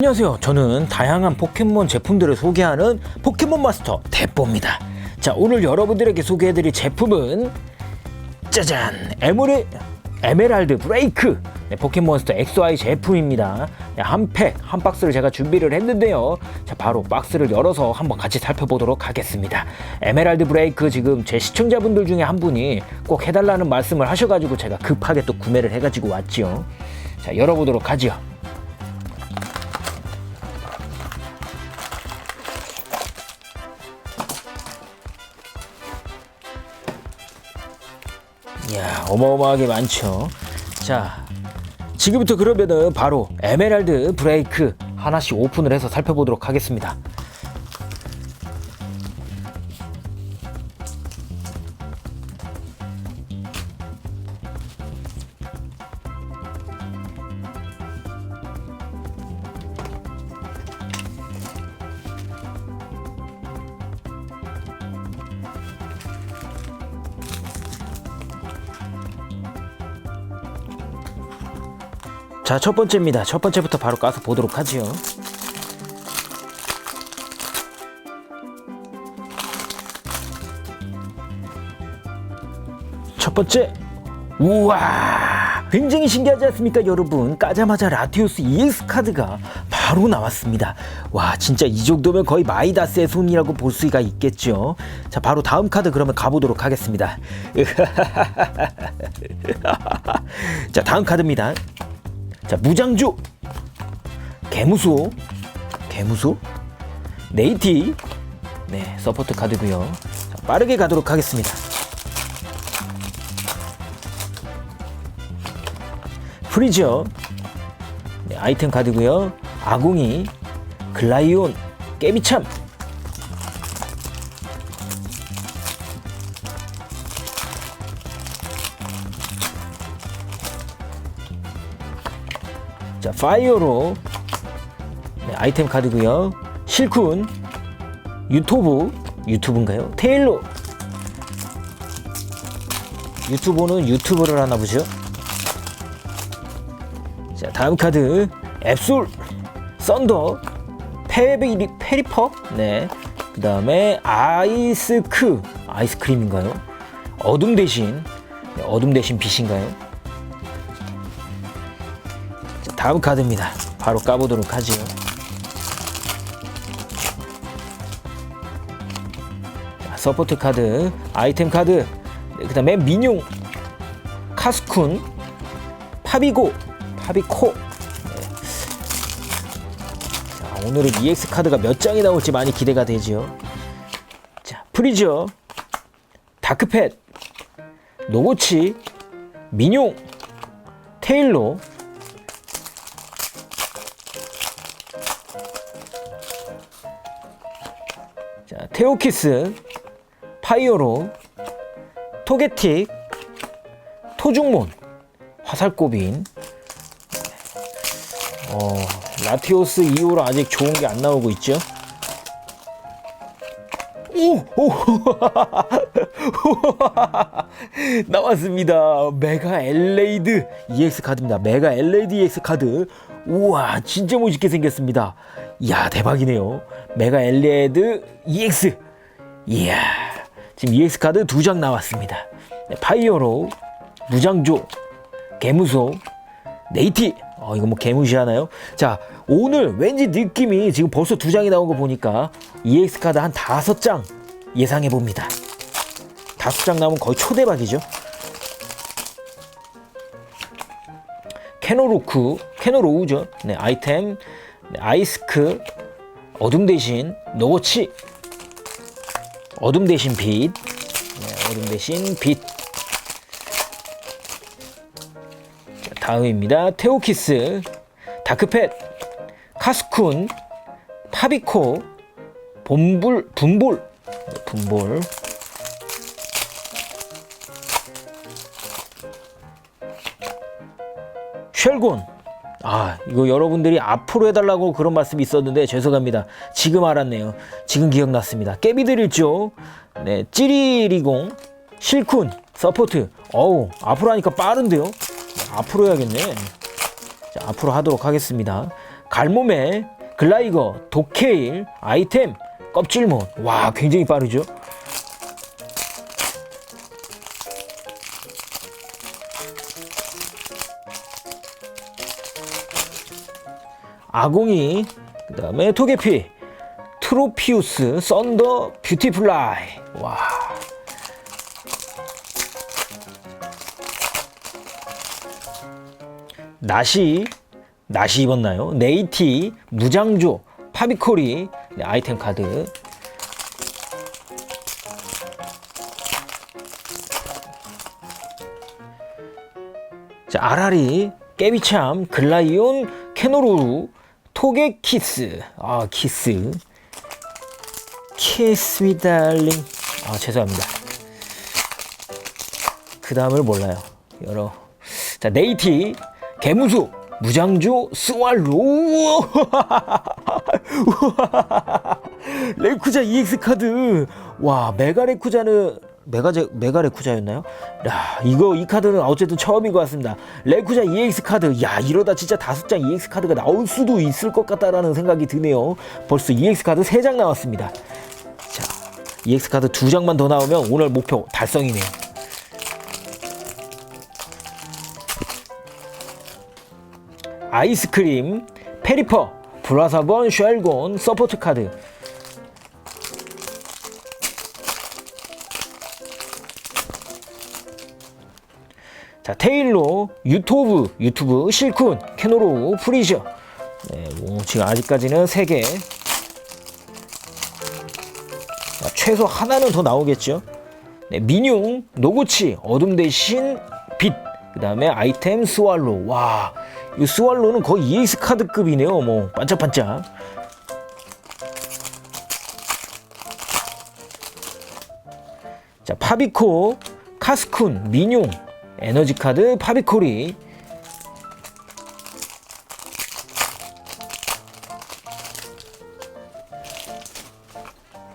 안녕하세요. 저는 다양한 포켓몬 제품들을 소개하는 포켓몬 마스터 대뽀입니다. 자, 오늘 여러분들에게 소개해드릴 제품은 짜잔! 에메랄, 에메랄드 브레이크! 네, 포켓몬스터 XY 제품입니다. 네, 한 팩, 한 박스를 제가 준비를 했는데요. 자, 바로 박스를 열어서 한번 같이 살펴보도록 하겠습니다. 에메랄드 브레이크 지금 제 시청자분들 중에 한 분이 꼭 해달라는 말씀을 하셔가지고 제가 급하게 또 구매를 해가지고 왔지요. 자, 열어보도록 하지요. 이야 어마어마하게 많죠. 자 지금부터 그러면은 바로 에메랄드 브레이크 하나씩 오픈을 해서 살펴보도록 하겠습니다 자 첫 번째입니다. 첫 번째부터 바로 까서 보도록 하지요. 첫 번째. 우와 굉장히 신기하지 않습니까 여러분? 까자마자 라티오스 EX 카드가 바로 나왔습니다. 와 진짜 이 정도면 거의 마이다스의 손이라고 볼 수가 있겠죠? 자 바로 다음 카드 그러면 가보도록 하겠습니다. 자 다음 카드입니다 자 무장주. 개무소. 개무소? 네이티. 네 서포트 카드고요. 자, 빠르게 가도록 하겠습니다. 프리저 네, 아이템 카드고요. 아궁이. 글라이온. 깨비참 자 파이어로. 네, 아이템 카드고요. 실쿤 유토브 유튜브인가요? 테일로 유튜브는 유튜브를 하나 보죠. 자 다음 카드. 앱솔. 썬더. 페리, 페리퍼. 네 그 다음에 아이스크. 아이스크림인가요? 어둠 대신. 네, 어둠 대신 빛인가요? 자, 다음 카드입니다. 바로 까보도록 하지요. 자, 서포트 카드 아이템 카드 네, 그 다음에 민용 카스쿤 파비고 파비코. 네. 자, 오늘은 EX 카드가 몇 장이 나올지 많이 기대가 되지요. 자 프리저 다크팻 노고치 민용 테일로 테오키스 파이어로 토게틱 토중몬 화살꼬빈 어, 라티오스 이후로 아직 좋은 게 안 나오고 있죠. 오! 오! 나왔습니다. 메가 엘레이드 EX 카드입니다. 메가 엘레이드 EX 카드. 우와, 진짜 멋있게 생겼습니다. 이야, 대박이네요. 메가 엘레이드 EX. 이야, 지금 EX 카드 두 장 나왔습니다. 네, 파이어로, 무장조, 개무소, 네이티. 어, 이거 뭐 개무시하나요? 자, 오늘 왠지 느낌이 지금 벌써 두 장이 나온 거 보니까 EX 카드 한 다섯 장 예상해 봅니다. 다섯 장 나오면 거의 초대박이죠. 캐노로쿠, 캐노로우죠. 네, 아이템, 네, 아이스크, 어둠 대신 노치, 어둠 대신 빛, 네, 어둠 대신 빛. 자, 다음입니다. 테오키스, 다크팻, 카스쿤, 파비코, 봄불, 분볼, 네, 분볼. 쉘곤. 아, 이거 여러분들이 앞으로 해달라고 그런 말씀이 있었는데 죄송합니다. 지금 알았네요. 지금 기억났습니다. 깨비드릴죠. 네, 찌리리공, 실쿤, 서포트. 어우, 앞으로 하니까 빠른데요? 앞으로 해야겠네. 자, 앞으로 하도록 하겠습니다. 갈몸에 글라이거, 도케일, 아이템, 껍질몬. 와, 굉장히 빠르죠? 아공이, 그 다음에 토게피, 트로피우스, 썬더, 뷰티플라이. 와. 나시, 나시 입었나요? 네이티, 무장조, 파비코리, 네, 아이템 카드. 자, 아라리, 깨비참, 글라이온, 케노로루, 토게키스. 아, 키스. 키스 미 달링. 아, 죄송합니다. 그 다음을 몰라요. 여러. 자, 네이티, 개무수, 무장조, 스왈로. 우와. 레쿠자 EX 카드. 와, 메가 레쿠자는 메가제 메가 레쿠자였나요? 야, 이거 이 카드는 어쨌든 처음인 것 같습니다. 레쿠자 EX 카드. 야, 이러다 진짜 다섯 장 EX 카드가 나올 수도 있을 것 같다라는 생각이 드네요. 벌써 EX 카드 세 장 나왔습니다. 자, EX 카드 두 장만 더 나오면 오늘 목표 달성이네요. 아이스크림, 페리퍼, 브라사번, 쉘곤, 서포트 카드. 자, 테일로, 유토브, 유튜브, 실쿤, 캐노로우, 프리저. 네, 뭐 지금 아직까지는 3개. 자, 최소 하나는 더 나오겠죠. 네, 민용, 노구치, 어둠 대신 빛. 그 다음에 아이템 스왈로. 와, 이 스왈로는 거의 EX 카드급이네요. 뭐, 반짝반짝. 자, 파비코, 카스쿤, 민용, 에너지 카드, 파비코리.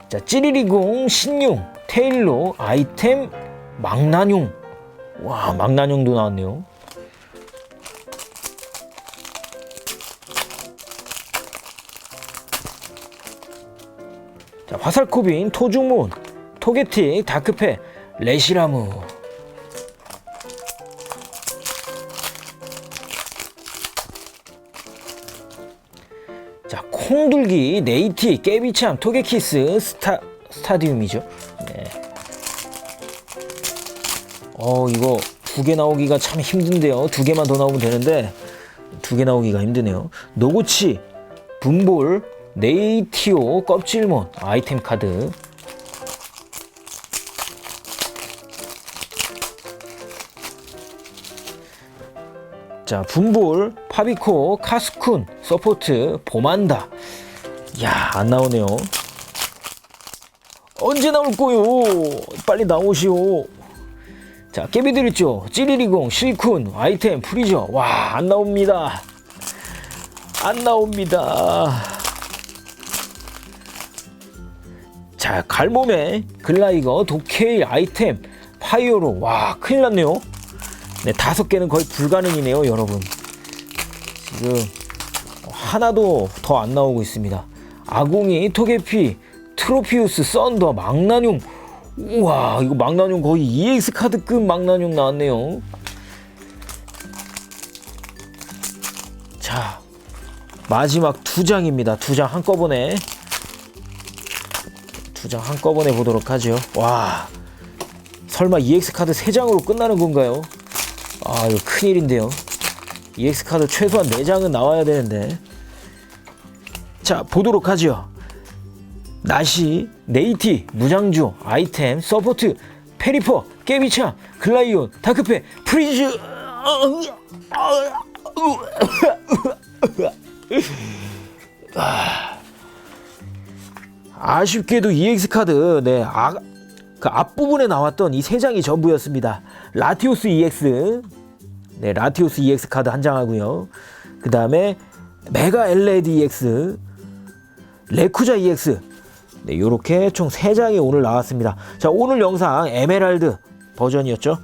자, 찌리리공, 신용, 테일로, 아이템, 망나뇽. 와, 망나뇽도 나왔네요. 자, 화살코빈, 토중몬, 토게틱, 다크페, 레시라무. 자, 콩둘기, 네이티, 깨비참, 토게키스, 스타, 스타디움이죠. 네. 어, 이거 두 개 나오기가 참 힘든데요. 두 개만 더 나오면 되는데, 두 개 나오기가 힘드네요. 노구치, 분볼, 네이티오, 껍질몬, 아이템 카드. 자, 분볼, 파비코, 카스쿤, 서포트, 보만다. 야, 안 나오네요. 언제 나올 거요? 빨리 나오시오. 자, 깨비들 있죠? 찌리리공, 실쿤, 아이템, 프리저. 와, 안 나옵니다. 안 나옵니다. 자, 갈몸에 글라이거, 도케일, 아이템, 파이어로. 와, 큰일 났네요. 네, 다섯 개는 거의 불가능이네요, 여러분. 지금 하나도 더 안 나오고 있습니다. 아공이, 토게피, 트로피우스, 썬더, 망나뇽. 우와, 이거 망나뇽 거의 EX 카드급 망나뇽 나왔네요. 자, 마지막 두 장입니다. 두 장 한꺼번에. 두 장 한꺼번에 보도록 하죠. 와, 설마 EX 카드 세 장으로 끝나는 건가요? 아, 이거 큰일인데요. EX 카드 최소한 4장은 나와야 되는데. 자, 보도록 하죠. 나시, 네이티, 무장주, 아이템, 서포트, 페리퍼, 깨비차, 글라이온, 다크페, 프리즈. 아쉽게도 EX 카드, 네, 아, 그 앞부분에 나왔던 이 세 장이 전부였습니다. 라티오스 EX, 네, 라티오스 EX 카드 한 장 하고요. 그 다음에 메가 LED EX, 레쿠자 EX, 네, 요렇게 총세 장이 오늘 나왔습니다. 자, 오늘 영상 에메랄드 버전이었죠.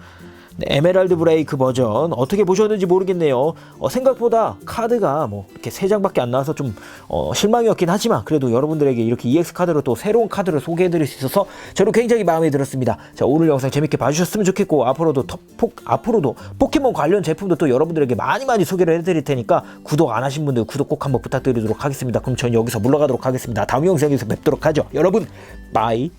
네, 에메랄드 브레이크 버전 어떻게 보셨는지 모르겠네요. 어, 생각보다 카드가 뭐 이렇게 세 장밖에 안 나와서 좀 어, 실망이었긴 하지만 그래도 여러분들에게 이렇게 EX 카드로 또 새로운 카드를 소개해드릴 수 있어서 저는 굉장히 마음에 들었습니다. 자 오늘 영상 재밌게 봐주셨으면 좋겠고 앞으로도 톱폭 앞으로도 포켓몬 관련 제품도 또 여러분들에게 많이 많이 소개를 해드릴 테니까 구독 안 하신 분들 구독 꼭 한번 부탁드리도록 하겠습니다. 그럼 전 여기서 물러가도록 하겠습니다. 다음 영상에서 뵙도록 하죠. 여러분 바이.